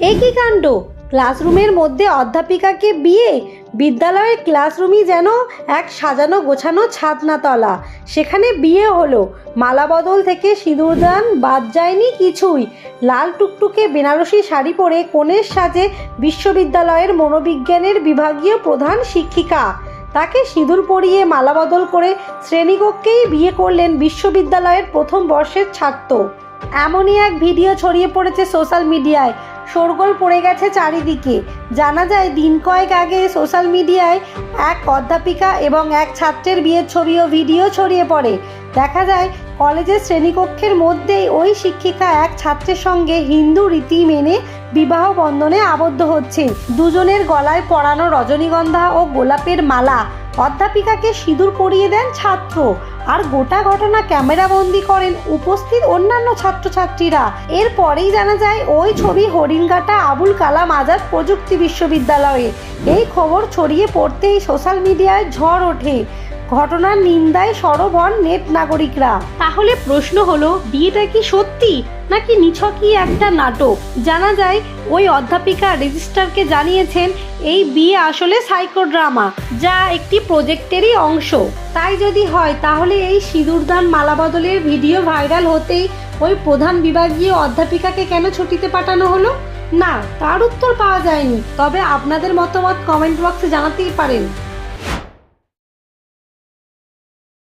একই কাণ্ড? ক্লাসরুমের মধ্যে অধ্যাপিকাকে বিয়ে? বিদ্যালয়ের ক্লাসরুমই যেন এক সাজানো গোছানো ছাদনাতলা। সেখানে বিয়ে হলো। মালা বদল থেকে সিঁদুরদান বাদ যায়নি কিছুই। লাল টুকটুকে বেনারসি শাড়ি পরে কনের সাজে বিশ্ববিদ্যালয়ের মনোবিজ্ঞানের বিভাগীয় প্রধান শিক্ষিকা। তাকে সিঁদুর পরিয়ে মালাবদল করে শ্রেণীকক্ষেই বিয়ে করলেন বিশ্ববিদ্যালয়ের প্রথম বর্ষের ছাত্র। এমনই এক ভিডিও ছড়িয়ে পড়েছে সোশ্যাল মিডিয়ায়। শোরগোল পড়ে গেছে চারিদিকে। জানা যায়, দিন কয়েক আগে সোশ্যাল মিডিয়ায় এক অধ্যাপিকা এবং এক ছাত্রের বিয়ের ছবি ও ভিডিও ছড়িয়ে পড়ে। দেখা যায়, কলেজের শ্রেণীকক্ষের মধ্যেই ওই শিক্ষিকা এক ছাত্রের সঙ্গে হিন্দু রীতি মেনে বিবাহ বন্ধনে আবদ্ধ হচ্ছে দুজনের গলায় পরানো রজনীগন্ধা ও গোলাপের মালা। অধ্যাপিকাকে সিঁদুর পরিয়ে দেন ছাত্র। আর গোটা ঘটনা ক্যামেরাবন্দি করেন উপস্থিত অন্যান্য ছাত্রছাত্রীরা। এরপরেই জানা যায়, ওই ছবি হরিণঘাটা আবুল কালাম আজাদ প্রযুক্তি বিশ্ববিদ্যালয়ে। এই খবর ছড়িয়ে পড়তেই সোশ্যাল মিডিয়ায় ঝড় ওঠে। ঘটনার নিন্দায় সরব হন নেট নাগরিকরা। তাহলে প্রশ্ন হলো, বিয়েটা কি সত্যি? নাকি নিছকই একটা নাটক? জানা যায়, ওই অধ্যাপিকা রেজিস্ট্রারকে জানিয়েছেন, এই বিয়ে আসলে সাইকোড্রামা, যা একটি প্রজেক্টেরই অংশ। তাই যদি হয়, তাহলে এই সিঁদুরদান মালা বদলের ভিডিও ভাইরাল হতেই ওই প্রধান বিভাগীয় অধ্যাপিকাকে কেন ছুটিতে পাঠানো হলো? না, তার উত্তর পাওয়া যায়নি। তবে আপনাদের মতামত কমেন্ট বক্সে জানাতেই পারেন।